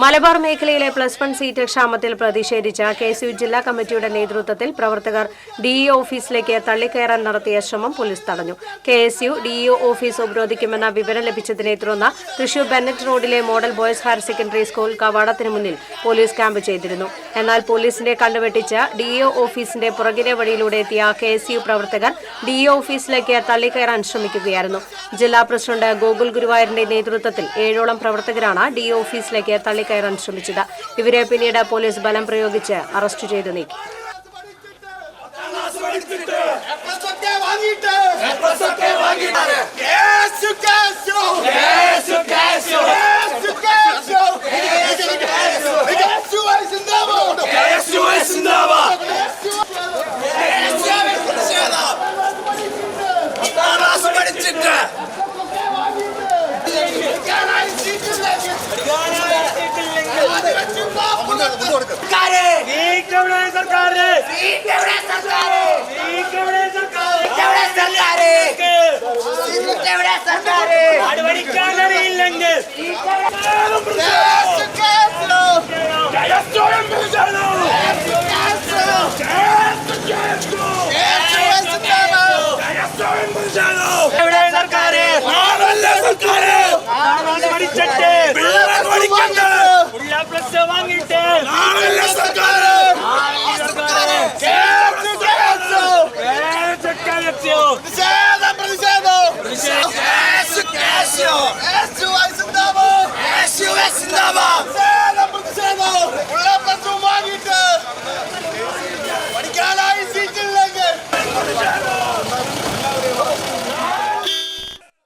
മലബാർ മേഖലയിലെ plus one seat ക്ഷാമത്തിൽ പ്രതിഷേധിച്ച് K C U ജില്ലാ കമ്മിറ്റിയുടെ നേതൃത്വത്തിൽ പ്രവർത്തകർ ഡിഇ ഓഫീസിലേക്ക് തള്ളിക്കയറാൻ നടത്തിയ ശ്രമം പോലീസ് തടഞ്ഞു. K S U DEO office ഉപരോധിക്കുമെന്ന വിവരം ലഭിച്ചതിനെ തുടർന്ന് തൃശൂർ ബെന്നറ്റ് റോഡിലെ model boys higher secondary school കവാടത്തിന് മുന്നിൽ പോലീസ് ക്യാമ്പ് ചെയ്തിരുന്നു. എന്നാൽ പോലീസിന്റെ കണ്ടുവെട്ടിച്ച് ഡിഇഒ ഓഫീസിന്റെ പുറകിലെ വഴിയിലൂടെ എത്തിയ കെ എസ് യു പ്രവർത്തകർ ഡിഇഒ ഓഫീസിലേക്ക് തള്ളിക്കയറാൻ ശ്രമിക്കുകയായിരുന്നു. ജില്ലാ പ്രസിഡന്റ് ഗോകുൽ ഗുരുവായൂരിന്റെ നേതൃത്വത്തിൽ ഏഴോളം പ്രവർത്തകരാണ് ഡിഇഒ ഓഫീസിലേക്ക് തള്ളിക്കയറാൻ ശ്രമിച്ചത്. ഇവരെ പിന്നീട് പോലീസ് ബലം പ്രയോഗിച്ച് അറസ്റ്റ് ചെയ്തു നീക്കി. എവിടെ സർക്കാർ എവിടെ സർക്കാർ എവിടെ സർക്കാർ എവിടെ സർക്കാർ എവിടെ സർക്കാർ നടപടിക്കാൻ അറിയില്ലെങ്കിൽ എവിടെ സർക്കാർ സർക്കാർ പഠിച്ചിട്ട്? പിള്ളേർ പഠിക്കണ്ട? ഉള്ള പ്ലസ് വാങ്ങിയിട്ട് Cassio! Princesa, princesa! Princesa! Écio, Cassio! Écio, Écio, Dama! Écio, Écio, Dama!